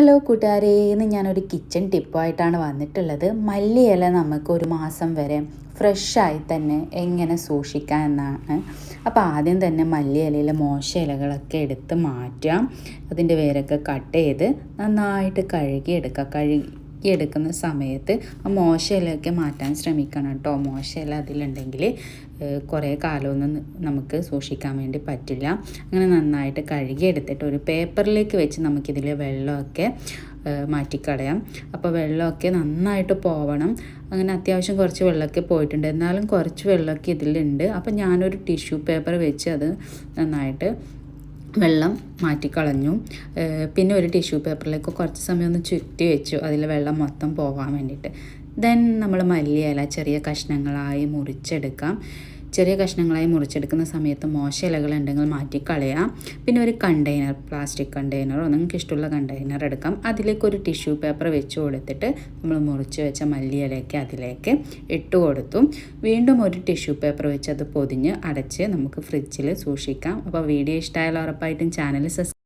Hello കൂട്ടുകാരെ. ഇന്ന് ഞാനൊരു കിച്ചൺ ടിപ്പായിട്ടാണ് വന്നിട്ടുള്ളത്. മല്ലിയില നമുക്ക് ഒരു മാസം വരെ ഫ്രഷായി തന്നെ എങ്ങനെ സൂക്ഷിക്കാം എന്നാണ്. അപ്പോൾ ആദ്യം തന്നെ മല്ലിയിലയിലെ മോശ ഇലകളൊക്കെ എടുത്ത് മാറ്റാം. അതിന്റെ വേരൊക്കെ കട്ട് ചെയ്ത് നന്നായിട്ട് കഴുകി എടുക്കുക കഴുകി എടുക്കുന്ന സമയത്ത് ആ മോശയിലൊക്കെ മാറ്റാൻ ശ്രമിക്കണം കേട്ടോ. മോശ ഇല അതിലുണ്ടെങ്കിൽ കുറേ കാലമൊന്നും നമുക്ക് സൂക്ഷിക്കാൻ വേണ്ടി പറ്റില്ല. അങ്ങനെ നന്നായിട്ട് കഴുകി എടുത്തിട്ട് ഒരു പേപ്പറിലേക്ക് വെച്ച് നമുക്കിതിൽ വെള്ളമൊക്കെ മാറ്റിക്കളയാം. അപ്പോൾ വെള്ളമൊക്കെ നന്നായിട്ട് പോവണം. അങ്ങനെ അത്യാവശ്യം കുറച്ച് വെള്ളമൊക്കെ പോയിട്ടുണ്ട്. എന്നാലും കുറച്ച് വെള്ളമൊക്കെ ഇതിലുണ്ട്. അപ്പോൾ ഞാനൊരു ടിഷ്യൂ പേപ്പർ വെച്ച് അത് നന്നായിട്ട് വെള്ളം മാറ്റിക്കളഞ്ഞു. പിന്നെ ഒരു ടിഷ്യൂ പേപ്പറിലേക്ക് കുറച്ച് സമയം ഒന്ന് ചുറ്റി വെച്ചു. അതിൽ വെള്ളം മൊത്തം പോകാൻ വേണ്ടിയിട്ട്. ദെൻ നമ്മൾ മല്ലിയില ചെറിയ കഷ്ണങ്ങളായി മുറിച്ചെടുക്കാം. ചെറിയ കഷ്ണങ്ങളായി മുറിച്ചെടുക്കുന്ന സമയത്ത് മോശ ഇലകൾ ഉണ്ടെങ്കിൽ മാറ്റിക്കളയാം. പിന്നെ ഒരു കണ്ടെയ്നർ പ്ലാസ്റ്റിക് കണ്ടെയ്നറോ നിങ്ങൾക്ക് ഇഷ്ടമുള്ള കണ്ടെയ്നർ എടുക്കാം. അതിലേക്ക് ഒരു ടിഷ്യൂ പേപ്പർ വെച്ച് കൊടുത്തിട്ട് നമ്മൾ മുറിച്ച് വെച്ച മല്ലിയിലേക്ക് അതിലേക്ക് ഇട്ട് കൊടുത്തു. വീണ്ടും ഒരു ടിഷ്യൂ പേപ്പർ വെച്ച് അത് പൊതിഞ്ഞ് അടച്ച് നമുക്ക് ഫ്രിഡ്ജിൽ സൂക്ഷിക്കാം. അപ്പോൾ വീഡിയോ ഇഷ്ടമായാലും ഉറപ്പായിട്ടും ചാനൽ സബ്സ്ക്രൈബ്